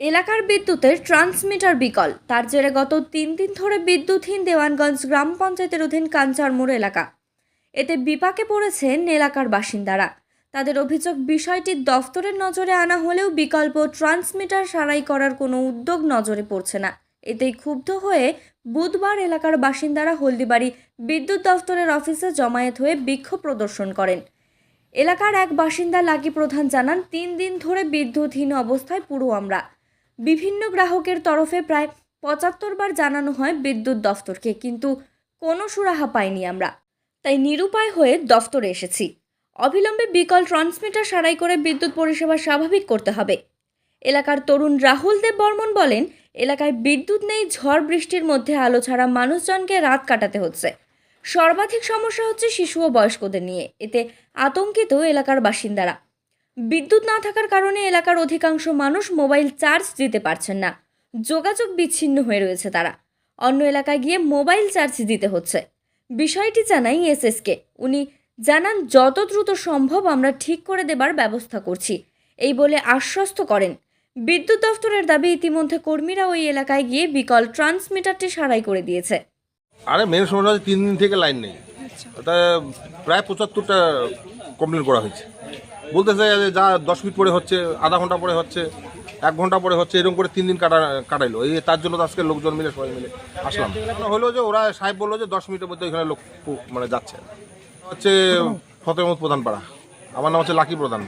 এলাকার বিদ্যুতের ট্রান্সমিটার বিকল। তার জেরে গত তিন দিন ধরে বিদ্যুৎহীন দেওয়ানগঞ্জ গ্রাম পঞ্চায়েতের অধীন কাঞ্চারমোড় এলাকা। এতে বিপাকে পড়েছেন এলাকার বাসিন্দারা। তাদের অভিযোগ, বিষয়টি দফতরের নজরে আনা হলেও বিকল্প ট্রান্সমিটার সারাই করার কোনো উদ্যোগ নজরে পড়ছে না। এতেই ক্ষুব্ধ হয়ে বুধবার এলাকার বাসিন্দারা হলদিবাড়ি বিদ্যুৎ দফতরের অফিসে জমায়েত হয়ে বিক্ষোভ প্রদর্শন করেন। এলাকার এক বাসিন্দা লাগি প্রধান জানান, তিন দিন ধরে বিদ্যুৎহীন অবস্থায় পুরো আমরা। বিভিন্ন গ্রাহকের তরফে প্রায় পঁচাত্তর বার জানানো হয় বিদ্যুৎ দফতরকে, কিন্তু কোনো সুরাহা পাইনি আমরা। তাই নিরুপায় হয়ে দফতরে এসেছি। অবিলম্বে বিকল ট্রান্সমিটার সারাই করে বিদ্যুৎ পরিষেবা স্বাভাবিক করতে হবে। এলাকার তরুণ রাহুল দেব বর্মন বলেন, এলাকায় বিদ্যুৎ নেই, ঝড় বৃষ্টির মধ্যে আলো ছাড়া মানুষজনকে রাত কাটাতে হচ্ছে। সর্বাধিক সমস্যা হচ্ছে শিশু ও বয়স্কদের নিয়ে। এতে আতঙ্কিত এলাকার বাসিন্দারা। বিদ্যুৎ না থাকার কারণে এলাকার অধিকাংশ মানুষ মোবাইল চার্জ দিতে পারছেন না। যোগাযোগ বিচ্ছিন্ন হয়ে রয়েছে তারা। অন্য এলাকায় গিয়ে মোবাইল চার্জ দিতে হচ্ছে। বিষয়টি জানাই এসএসকে। উনি জানান যত দ্রুত সম্ভব আমরা ঠিক করে দেবার ব্যবস্থা করছি। এই বলে আশ্বস্ত করেন। বিদ্যুৎ দফতরের দাবি ইতিমধ্যে কর্মীরা ওই এলাকায় গিয়ে বিকল ট্রান্সমিটারটি সারাই করে দিয়েছে। আরে মেন সমস্যা হচ্ছে তিন দিন থেকে লাইন নেই। প্রায় পঁচাত্তরটা কমপ্লেন করা হয়েছে। বলতেছে যে যা দশ মিনিট পরে হচ্ছে, আধা ঘণ্টা পরে হচ্ছে, এক ঘণ্টা পরে হচ্ছে, এরকম করে তিন দিন কাটা, কাটাইলো। এই তার জন্য তো আজকে লোকজন মিলে সবাই মিলে আসলাম। হলো যে ওরা সাহেব বলল যে দশ মিনিটের মধ্যে এখানে লোক মানে যাচ্ছে। হচ্ছে ফতেমত প্রধান পাড়া আমার নাম হচ্ছে লাকি প্রধান।